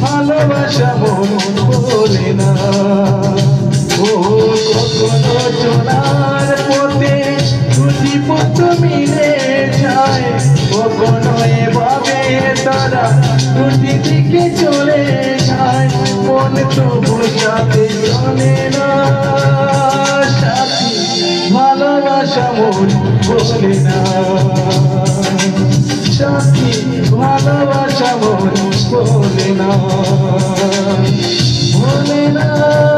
ভালোবাসা মন বলে না। ও, কখনো চলার পথে দুটি পথ মিলে যায়। কখনো এভাবে তারা দুটি দিকে চলে যায়। মন তো বোঝাতে জানে না। ভালোবাসা মন বলে না। সাথী ভালোবাসা মন বলে না। বলে না।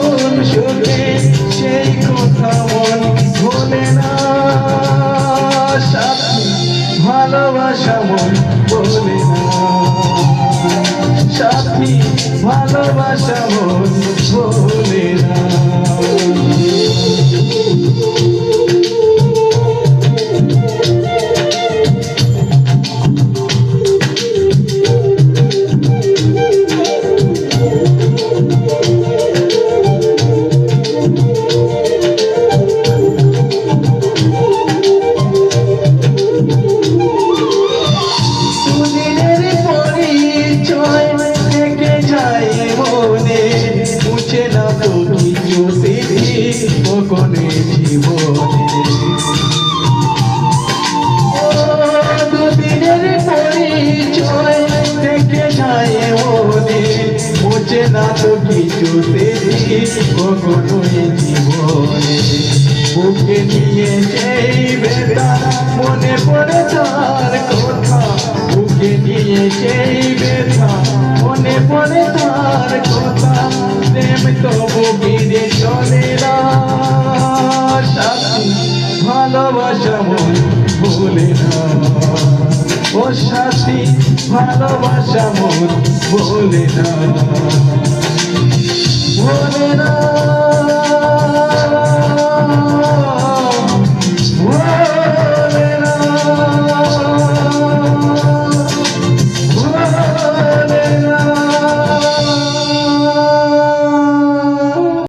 ভালোবাসা বুকে নিয়ে সেই বেদনা মনে পড়ে তার কথা। বুকে নিয়ে সেই বেদনা মনে পড়ে তার কথা। প্রেম তো বুকিরে চলে না। ভালোবাসা মন ভুলে না। ও সাথী ভালোবাসা মন ভুলে না। ভুলে না।